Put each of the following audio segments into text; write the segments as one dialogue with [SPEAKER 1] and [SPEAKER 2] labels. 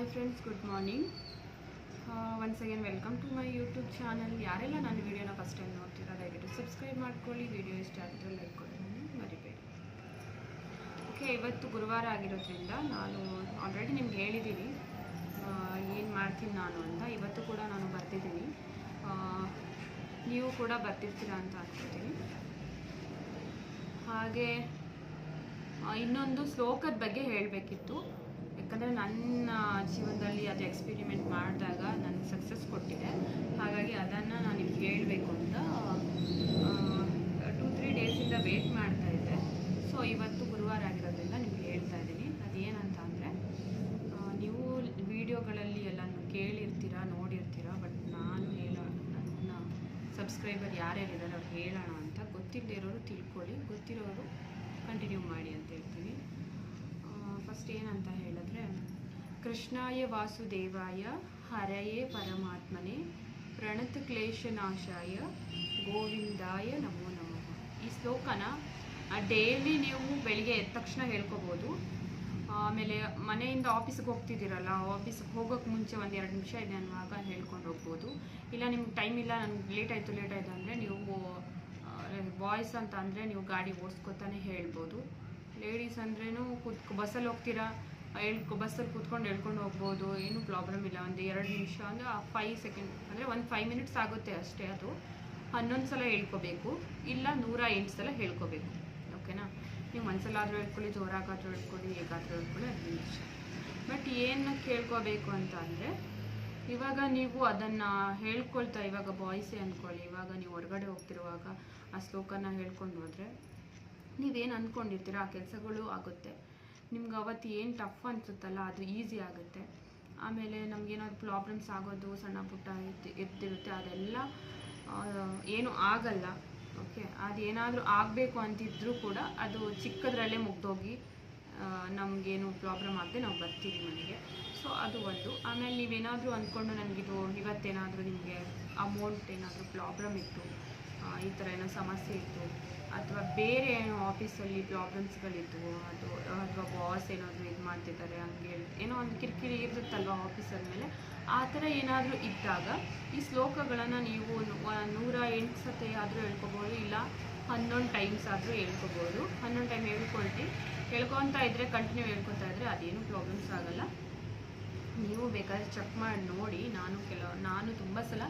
[SPEAKER 1] Hi friends good morning once again welcome to my YouTube channel ಯಾರೆಲ್ಲ ನನ್ನ ವೀಡಿಯೋನ first time ನೋಡ್ತೀರಾ, ದಯವಿಟ್ಟು ಸಬ್ಸ್ಕ್ರೈಬ್ ಮಾಡ್ಕೊಳ್ಳಿ. ವಿಡಿಯೋ ಇಷ್ಟ ಆಗಿದ್ರೆ ಲೈಕ್ ಕೊಡೋದನ್ನು ಮರಿಬೇಡಿ. ಓಕೆ ಇವತ್ತು ಗುರುವಾರ ಆಗಿರೋದ್ರಿಂದ ನಾನು ಆಲ್ರೆಡಿ ನಿಮ್ಗೆ ಹೇಳಿದ್ದೀನಿ ಏನು ಮಾಡ್ತೀನಿ ನಾನು ಅಂತ. ಇವತ್ತು ಕೂಡ ನಾನು ಬರ್ತಿದ್ದೀನಿ ನೀವು ಕೂಡ ಬರ್ತಿರ್ತೀರಾ ಅಂತ ಅನ್ಕೋತೀನಿ. ಹಾಗೆ ಇನ್ನೊಂದು ಶ್ಲೋಕದ ಬಗ್ಗೆ ಹೇಳಬೇಕಿತ್ತು. ಯಾಕಂದರೆ ನನ್ನ ಜೀವನದಲ್ಲಿ ಅದು ಎಕ್ಸ್ಪೆರಿಮೆಂಟ್ ಮಾಡಿದಾಗ ನನಗೆ ಸಕ್ಸಸ್ ಕೊಟ್ಟಿದೆ. ಹಾಗಾಗಿ ಅದನ್ನು ನಾನು ನಿಮ್ಗೆ ಹೇಳಬೇಕು ಅಂತ ಟೂ ತ್ರೀ ಡೇಸಿಂದ ವೇಟ್ ಮಾಡ್ತಾ ಇದ್ದೆ. ಸೊ ಇವತ್ತು ಗುರುವಾರ ಆಗಿರೋದ್ರಿಂದ ನಿಮ್ಗೆ ಹೇಳ್ತಾ ಇದ್ದೀನಿ. ಅದೇನಂತ ಅಂದರೆ ನೀವು ವಿಡಿಯೋಗಳಲ್ಲಿ ಎಲ್ಲ ಕೇಳಿರ್ತೀರಾ, ನೋಡಿರ್ತೀರಾ ಬಟ್ ನಾನು ಹೇಳೋ, ನನ್ನ ಸಬ್ಸ್ಕ್ರೈಬರ್ ಯಾರ್ಯಾರಿದ್ದಾರೆ ಅವ್ರು ಹೇಳೋಣ ಅಂತ ಗೊತ್ತಿಲ್ಲದೆ ಇರೋರು ತಿಳ್ಕೊಳ್ಳಿ. ಗೊತ್ತಿರೋರು ಕಂಟಿನ್ಯೂ ಮಾಡಿ ಅಂತ ಹೇಳ್ತೀನಿ ಫಸ್ಟ್ ಏನಂತ ಹೇಳಿದ್ರೆ ಕೃಷ್ಣಾಯ ವಾಸುದೇವಾಯ, ಹರಯೇ ಪರಮಾತ್ಮನೇ, ಪ್ರಣತ ಕ್ಲೇಶನಾಶಾಯ, ಗೋವಿಂದಾಯ ನಮೋ ನಮಃ. ಈ ಶ್ಲೋಕನ ಡೈಲಿ ನೀವು ಬೆಳಿಗ್ಗೆ ಎದ್ದ ತಕ್ಷಣ ಹೇಳ್ಕೊಬೋದು. ಆಮೇಲೆ ಮನೆಯಿಂದ ಆಫೀಸ್ಗೆ ಹೋಗ್ತಿದ್ದೀರಲ್ಲ, ಆಫೀಸ್ಗೆ ಹೋಗೋಕ್ಕೆ ಮುಂಚೆ ಒಂದು ಎರಡು ನಿಮಿಷ ಇದೆ ಅನ್ನುವಾಗ ಹೇಳ್ಕೊಂಡು ಹೋಗ್ಬೋದು. ಇಲ್ಲ ನಿಮ್ಗೆ ಟೈಮ್ ಇಲ್ಲ ನನಗೆ ಲೇಟ್ ಆಯಿತು ಲೇಟ್ ಆಯಿತು ಅಂದರೆ ನೀವು ಬಾಯ್ಸ್ ಅಂತ ಅಂದರೆ ನೀವು ಗಾಡಿ ಓಡಿಸ್ಕೊತಾನೆ ಹೇಳ್ಬೋದು. ಲೇಡೀಸ್ ಅಂದ್ರೂ ಕೂತ್ ಬಸ್ಸಲ್ಲಿ ಹೋಗ್ತೀರಾ? ಹೇಳ್ಕೊ, ಬಸ್ಸಲ್ಲಿ ಕೂತ್ಕೊಂಡು ಹೇಳ್ಕೊಂಡು ಹೋಗ್ಬೋದು, ಏನೂ ಪ್ರಾಬ್ಲಮ್ ಇಲ್ಲ. ಒಂದು ಎರಡು ನಿಮಿಷ ಅಂದರೆ ಫೈವ್ ಸೆಕೆಂಡ್ ಅಂದರೆ ಒಂದು ಫೈವ್ ಮಿನಿಟ್ಸ್ ಆಗುತ್ತೆ ಅಷ್ಟೇ ಅದು. ಹನ್ನೊಂದು ಸಲ ಹೇಳ್ಕೋಬೇಕು, ಇಲ್ಲ ನೂರ ಎಂಟು ಸಲ ಹೇಳ್ಕೋಬೇಕು. ಓಕೆನಾ ನೀವು ಒಂದ್ಸಲ ಆದರೂ ಹೇಳ್ಕೊಳ್ಳಿ, ಜೋರಾಗಾದರೂ ಹೇಳ್ಕೊಳ್ಳಿ, ಹೇಗಾದರೂ ಹೇಳ್ಕೊಳ್ಳಿ ಅದು ನಿಮಿಷ. ಬಟ್ ಏನು ಕೇಳ್ಕೋಬೇಕು ಅಂತ ಅಂದರೆ, ಇವಾಗ ನೀವು ಅದನ್ನು ಹೇಳ್ಕೊಳ್ತಾ, ಇವಾಗ ಬಾಯ್ಸೇ ಅಂದ್ಕೊಳ್ಳಿ ಇವಾಗ ನೀವು ಹೊರಗಡೆ ಹೋಗ್ತಿರುವಾಗ ಆ ಶ್ಲೋಕನ ಹೇಳ್ಕೊಂಡು ಹೋದರೆ, ನೀವೇನು ಅಂದ್ಕೊಂಡಿರ್ತೀರ ಆ ಕೆಲಸಗಳು ಆಗುತ್ತೆ. ನಿಮ್ಗೆ ಅವತ್ತು ಏನು ಟಫ್ ಅನಿಸುತ್ತಲ್ಲ, ಅದು ಈಸಿ ಆಗುತ್ತೆ. ಆಮೇಲೆ ನಮಗೇನಾದ್ರು ಪ್ರಾಬ್ಲಮ್ಸ್ ಆಗೋದು, ಸಣ್ಣ ಪುಟ್ಟ ಇರ್ತಿ- ಇರ್ತಿರುತ್ತೆ, ಅದೆಲ್ಲ ಏನು ಆಗಲ್ಲ ಓಕೆ ಅದೇನಾದರೂ ಆಗಬೇಕು ಅಂತಿದ್ರೂ ಕೂಡ ಅದು ಚಿಕ್ಕದರಲ್ಲೇ ಮುಗ್ದೋಗಿ ನಮಗೇನು ಪ್ರಾಬ್ಲಮ್ ಆಗದೆ ನಾವು ಬರ್ತೀವಿ ಮನೆಗೆ. ಸೊ ಅದು ಒಂದು. ಆಮೇಲೆ ನೀವೇನಾದರೂ ಅಂದ್ಕೊಂಡು ನನಗಿದು ಇವತ್ತೇನಾದರೂ ನಿಮಗೆ ಅಮೌಂಟ್ ಏನಾದರೂ ಪ್ರಾಬ್ಲಮ್ ಇತ್ತು ಈ ಥರ ಏನೋ ಸಮಸ್ಯೆ ಇತ್ತು ಅಥವಾ ಬೇರೆ ಏನೋ ಆಫೀಸಲ್ಲಿ ಪ್ರಾಬ್ಲಮ್ಸ್ಗಳಿದ್ವು ಅದು ಅಥವಾ ಬಾಸ್ ಏನಾದರೂ ಇದು ಮಾಡ್ತಿದ್ದಾರೆ, ಹಂಗೆ ಏನೋ ಒಂದು ಕಿರಿಕಿರಿ ಇರುತ್ತಲ್ವ ಆಫೀಸ್ ಮೇಲೆ, ಆ ಥರ ಏನಾದರೂ ಇದ್ದಾಗ ಈ ಶ್ಲೋಕಗಳನ್ನು ನೀವು ನೂರ ಎಂಟು ಸತಿ ಆದರೂ ಹೇಳ್ಕೊಬೋದು, ಇಲ್ಲ ಹನ್ನೊಂದು ಟೈಮ್ಸ್ ಆದರೂ ಹೇಳ್ಕೊಬೋದು. ಹನ್ನೊಂದು ಟೈಮ್ ಹೇಳ್ಕೊಳ್ತಿ ಹೇಳ್ಕೊತಾ ಇದ್ದರೆ ಕಂಟಿನ್ಯೂ ಹೇಳ್ಕೊತಾ ಇದ್ದರೆ ಅದೇನು ಪ್ರಾಬ್ಲಮ್ಸ್ ಆಗಲ್ಲ. ನೀವು ಬೇಕಾದ್ರೆ ಚೆಕ್ ಮಾಡಿ, ನೋಡಿ. ನಾನು ಕೆಲವು, ನಾನು ತುಂಬ ಸಲ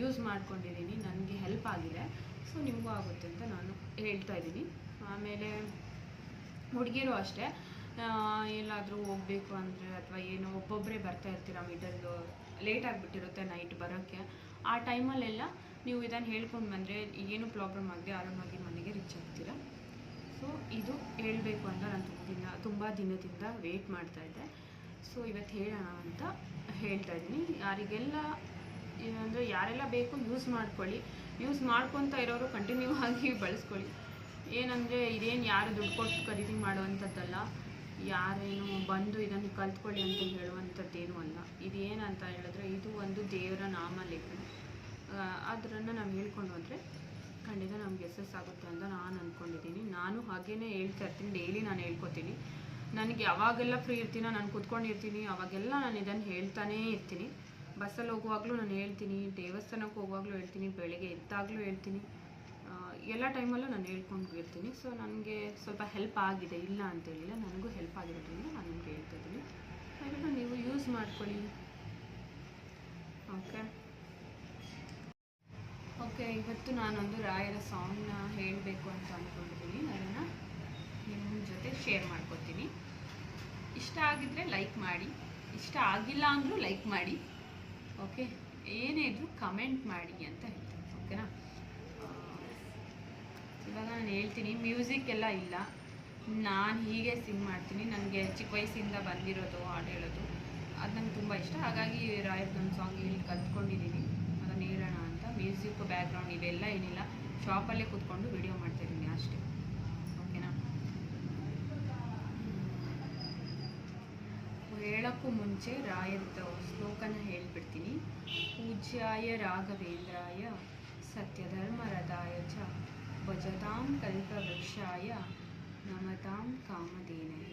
[SPEAKER 1] ಯೂಸ್ ಮಾಡ್ಕೊಂಡಿದ್ದೀನಿ. ನನಗೆ ಹೆಲ್ಪ್ ಆಗಿದೆ. ಸೊ ನಿಮಗೂ ಆಗುತ್ತೆ ಅಂತ ನಾನು ಹೇಳ್ತಾ ಇದ್ದೀನಿ. ಆಮೇಲೆ ಹುಡುಗಿರು ಅಷ್ಟೇ. ಎಲ್ಲಾದರೂ ಹೋಗಬೇಕು ಅಂದರೆ ಅಥವಾ ಏನು ಒಬ್ಬೊಬ್ಬರೇ ಬರ್ತಾ ಇರ್ತೀರ ಮಿಡಲ್ಲು ಲೇಟ್ ಆಗಿಬಿಟ್ಟಿರುತ್ತೆ ನೈಟ್ ಬರೋಕ್ಕೆ. ಆ ಟೈಮಲ್ಲೆಲ್ಲ ನೀವು ಇದನ್ನು ಹೇಳ್ಕೊಂಡು ಬಂದರೆ ಏನು ಪ್ರಾಬ್ಲಮ್ ಆಗದೆ ಆರಾಮಾಗಿ ಮನೆಗೆ ರೀಚ್ ಆಗ್ತೀರ? ಸೊ ಇದು ಹೇಳಬೇಕು ಅಂತ ನಾನು ತುಂಬ ದಿನ, ತುಂಬ ದಿನದಿಂದ ವೆಯ್ಟ್ ಮಾಡ್ತಾ ಇದ್ದೆ. ಸೊ ಇವತ್ತು ಹೇಳೋಣ ಅಂತ ಹೇಳ್ತಾ ಇದ್ದೀನಿ. ಯಾರಿಗೆಲ್ಲ ಅಂದರೆ ಯಾರೆಲ್ಲ ಬೇಕು ಯೂಸ್ ಮಾಡ್ಕೊಳ್ಳಿ. ಯೂಸ್ ಮಾಡ್ಕೊತಾ ಇರೋರು ಕಂಟಿನ್ಯೂ ಆಗಿ ಬಳಸ್ಕೊಳ್ಳಿ. ಏನಂದರೆ ಇದೇನು ಯಾರು ದುಡ್ಡು ಕೊಟ್ಟು ಖರೀದಿ ಮಾಡುವಂಥದ್ದಲ್ಲ, ಯಾರೇನು ಬಂದು ಇದನ್ನು ಕಲ್ತ್ಕೊಳ್ಳಿ ಅಂತ ಹೇಳುವಂಥದ್ದೇನು ಅಲ್ಲ. ಇದೇನಂತ ಹೇಳಿದ್ರೆ ಇದು ಒಂದು ದೇವರ ನಾಮ ಲೇಖನ ಅದನ್ನು ನಾವು ಹೇಳ್ಕೊಂಡು ಹೋದರೆ ಖಂಡಿತ ನಮ್ಗೆ ಎಸ್ಎಸ್ ಆಗುತ್ತೆ ಅಂತ ನಾನು ಅಂದ್ಕೊಂಡಿದ್ದೀನಿ ನಾನು ಹಾಗೇ ಹೇಳ್ತಾ ಇರ್ತೀನಿ. ಡೈಲಿ ನಾನು ಹೇಳ್ಕೊತೀನಿ. ನನಗೆ ಯಾವಾಗೆಲ್ಲ ಫ್ರೀ ಇರ್ತೀನೋ, ನಾನು ಕೂತ್ಕೊಂಡಿರ್ತೀನಿ, ಅವಾಗೆಲ್ಲ ನಾನು ಇದನ್ನು ಹೇಳ್ತಾನೇ ಇರ್ತೀನಿ. ಬಸ್ಸಲ್ಲಿ ಹೋಗುವಾಗಲೂ ನಾನು ಹೇಳ್ತೀನಿ, ದೇವಸ್ಥಾನಕ್ಕೆ ಹೋಗುವಾಗಲೂ ಹೇಳ್ತೀನಿ, ಬೆಳಿಗ್ಗೆ ಎದ್ದಾಗಲೂ ಹೇಳ್ತೀನಿ. ಎಲ್ಲ ಟೈಮಲ್ಲೂ ನಾನು ಹೇಳ್ಕೊಂಡು ಇರ್ತೀನಿ. ಸೊ ನನಗೆ ಸ್ವಲ್ಪ ಹೆಲ್ಪ್ ಆಗಿದೆ, ಇಲ್ಲ ಅಂತೇಳಿಲ್ಲ ನನಗೂ ಹೆಲ್ಪ್ ಆಗಿರೋದ್ರಿಂದ ನಾನು ನಿಮ್ಗೆ ಹೇಳ್ತಾ ಇದ್ದೀನಿ. ಹಾಗಾಗಿ ನೀವು ಯೂಸ್ ಮಾಡ್ಕೊಳ್ಳಿ. ಓಕೆ ಓಕೆ ಇವತ್ತು ನಾನೊಂದು ರಾಯರ ಸಾಂಗ್ನ ಹೇಳಬೇಕು ಅಂತ ಅಂದ್ಕೊಂಡಿದ್ದೀನಿ ಅದನ್ನು ನಿಮ್ಮ ಜೊತೆ ಶೇರ್ ಮಾಡ್ಕೊತೀನಿ. ಇಷ್ಟ ಆಗಿದ್ರೆ ಲೈಕ್ ಮಾಡಿ. ಇಷ್ಟ ಆಗಿಲ್ಲ ಅಂದರೂ ಲೈಕ್ ಮಾಡಿ. ಓಕೆ ಏನೇ ಇದ್ರೂ ಕಮೆಂಟ್ ಮಾಡಿ ಅಂತ ಹೇಳ್ತೀನಿ. ಓಕೆನಾ ಇವಾಗ ನಾನು ಹೇಳ್ತೀನಿ ಮ್ಯೂಸಿಕ್ ಎಲ್ಲ ಇಲ್ಲ. ನಾನು ಹೀಗೆ ಸಿಂಗ್ ಮಾಡ್ತೀನಿ. ನನಗೆ ಚಿಕ್ಕ ವಯಸ್ಸಿಂದ ಬಂದಿರೋದು ಹಾಡು ಹೇಳೋದು. ಅದು ನಂಗೆ ತುಂಬ ಇಷ್ಟ. ಹಾಗಾಗಿ ರಾಯರ್ದೊಂದು ಸಾಂಗ್ ಇಲ್ಲಿ ಕಲ್ತ್ಕೊಂಡಿದ್ದೀನಿ ಅದನ್ನು ಹೇಳೋಣ ಅಂತ. ಮ್ಯೂಸಿಕ್ ಬ್ಯಾಕ್ಗ್ರೌಂಡ್ ಇವೆಲ್ಲ ಏನಿಲ್ಲ. ಶಾಪಲ್ಲೇ ಕೂತ್ಕೊಂಡು ವಿಡಿಯೋ ಮಾಡ್ತಾಯಿದ್ದೀನಿ ಹೇಳೋಕ್ಕೂ ಮುಂಚೆ ರಾಯಂತ ಶ್ಲೋಕನ ಹೇಳ್ಬಿಡ್ತೀನಿ. ಪೂಜ್ಯಾಯ ರಾಘವೇಂದ್ರಾಯ ಸತ್ಯಧರ್ಮರದಾಯ ಚ ಭಜತಾಂ ಕಲ್ಪವೃಕ್ಷಾಯ ನಮತಾಂ ಕಾಮಧೇನೇ.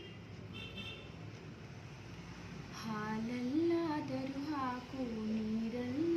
[SPEAKER 1] ಹಾಲಲ್ಲಾದರೂ ಹಾಕು ನೀರಲ್ಲಿ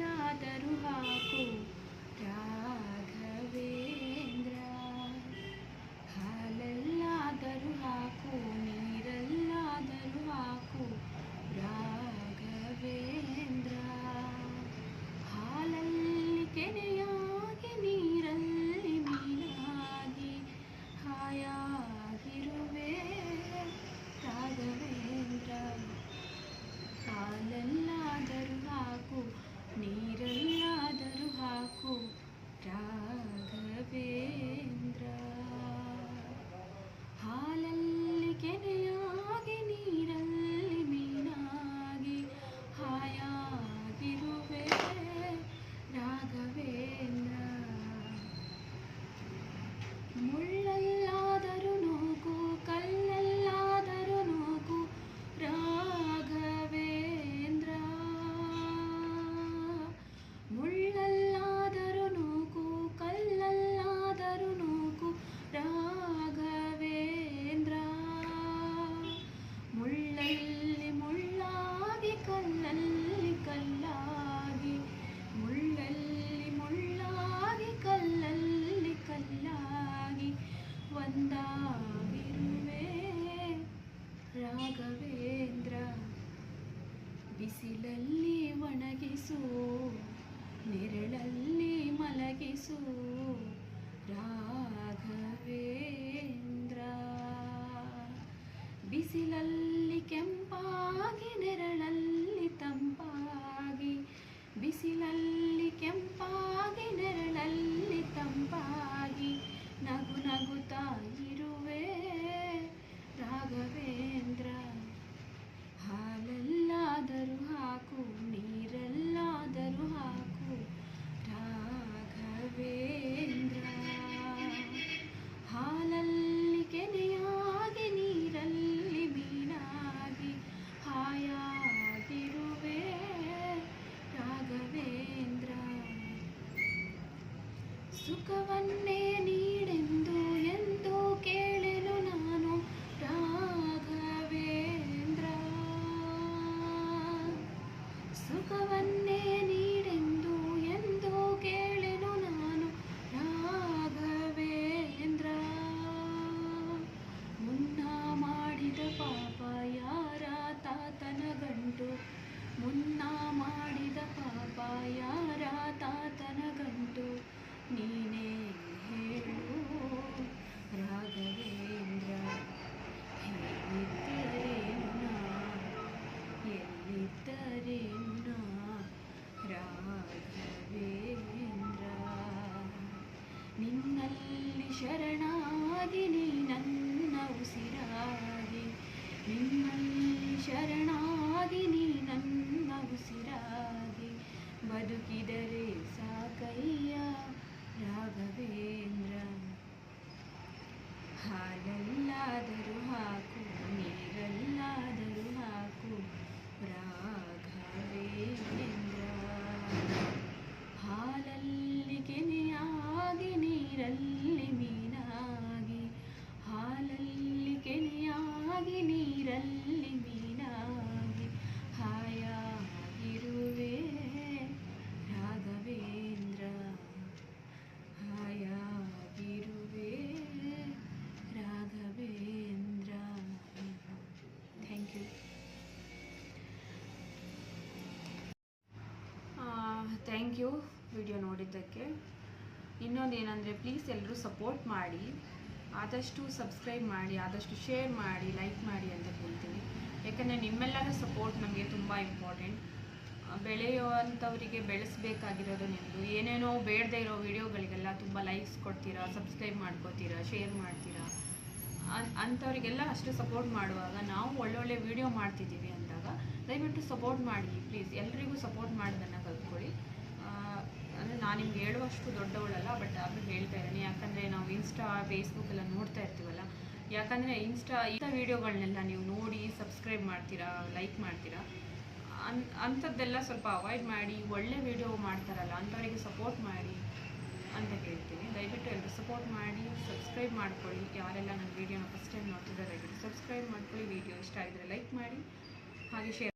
[SPEAKER 1] చుకవన్నే ಥ್ಯಾಂಕ್ ಯು ವಿಡಿಯೋ ನೋಡಿದ್ದಕ್ಕೆ. ಇನ್ನೊಂದು ಏನಂದರೆ ಪ್ಲೀಸ್ ಎಲ್ಲರೂ ಸಪೋರ್ಟ್ ಮಾಡಿ. ಆದಷ್ಟು ಸಬ್ಸ್ಕ್ರೈಬ್ ಮಾಡಿ, ಆದಷ್ಟು ಶೇರ್ ಮಾಡಿ ಲೈಕ್ ಮಾಡಿ ಅಂತ ಕೇಳ್ತೀನಿ ಯಾಕಂದರೆ ನಿಮ್ಮೆಲ್ಲರ ಸಪೋರ್ಟ್ ನಮಗೆ ತುಂಬ ಇಂಪಾರ್ಟೆಂಟ್ ಬೆಳೆಯುವಂಥವರಿಗೆ ಬೆಳೆಸಬೇಕಾಗಿರೋದು ನಿಮ್ಮದು ಏನೇನೋ ಬೇಡದೇ ಇರೋ ವಿಡಿಯೋಗಳಿಗೆಲ್ಲ ತುಂಬ ಲೈಕ್ಸ್ ಕೊಡ್ತೀರಾ ಸಬ್ಸ್ಕ್ರೈಬ್ ಮಾಡ್ಕೋತೀರಾ ಶೇರ್ ಮಾಡ್ತೀರಾ? ಅಂಥವರಿಗೆಲ್ಲ ಅಷ್ಟು ಸಪೋರ್ಟ್ ಮಾಡುವಾಗ ನಾವು ಒಳ್ಳೊಳ್ಳೆ ವಿಡಿಯೋ ಮಾಡ್ತಿದ್ದೀವಿ ಅಂದಾಗ ದಯವಿಟ್ಟು ಸಪೋರ್ಟ್ ಮಾಡಿ ಪ್ಲೀಸ್ ಎಲ್ಲರಿಗೂ ಸಪೋರ್ಟ್ ಮಾಡೋದನ್ನು ಕಲ್ತ್ಕೊಳ್ಳಿ. ಅಂದರೆ ನಾನು ನಿಮ್ಗೆ ಹೇಳುವಷ್ಟು ದೊಡ್ಡವಳಲ್ಲ ಬಟ್ ಆದರೂ ಹೇಳ್ತಾ ಇದ್ದೀನಿ ಯಾಕಂದರೆ ನಾವು ಇನ್ಸ್ಟಾ ಫೇಸ್ಬುಕ್ ಎಲ್ಲ ನೋಡ್ತಾ ಇರ್ತೀವಲ್ಲ, ಯಾಕಂದರೆ ಇನ್ಸ್ಟಾ ಇಂಥ ವೀಡಿಯೋಗಳನ್ನೆಲ್ಲ ನೀವು ನೋಡಿ ಸಬ್ಸ್ಕ್ರೈಬ್ ಮಾಡ್ತೀರಾ ಲೈಕ್ ಮಾಡ್ತೀರಾ? ಅನ್, ಅಂಥದ್ದೆಲ್ಲ ಸ್ವಲ್ಪ ಅವಾಯ್ಡ್ ಮಾಡಿ, ಒಳ್ಳೆ ವಿಡಿಯೋ ಮಾಡ್ತಾರಲ್ಲ, ಅಂಥವರಿಗೆ ಸಪೋರ್ಟ್ ಮಾಡಿ ಅಂತ ಹೇಳ್ತೀನಿ. ದಯವಿಟ್ಟು ಎಲ್ಲರೂ ಸಪೋರ್ಟ್ ಮಾಡಿ ಸಬ್ಸ್ಕ್ರೈಬ್ ಮಾಡ್ಕೊಳ್ಳಿ. ಯಾರೆಲ್ಲ ನನ್ನ ವೀಡಿಯೋನ ಫಸ್ಟ್ ಟೈಮ್ ನೋಡ್ತಿದ್ದಾರೆ, ದಯವಿಟ್ಟು ಸಬ್ಸ್ಕ್ರೈಬ್ ಮಾಡ್ಕೊಳ್ಳಿ. ವೀಡಿಯೋ ಇಷ್ಟ ಆಗಿದ್ರೆ ಲೈಕ್ ಮಾಡಿ, ಹಾಗೆ ಶೇರ್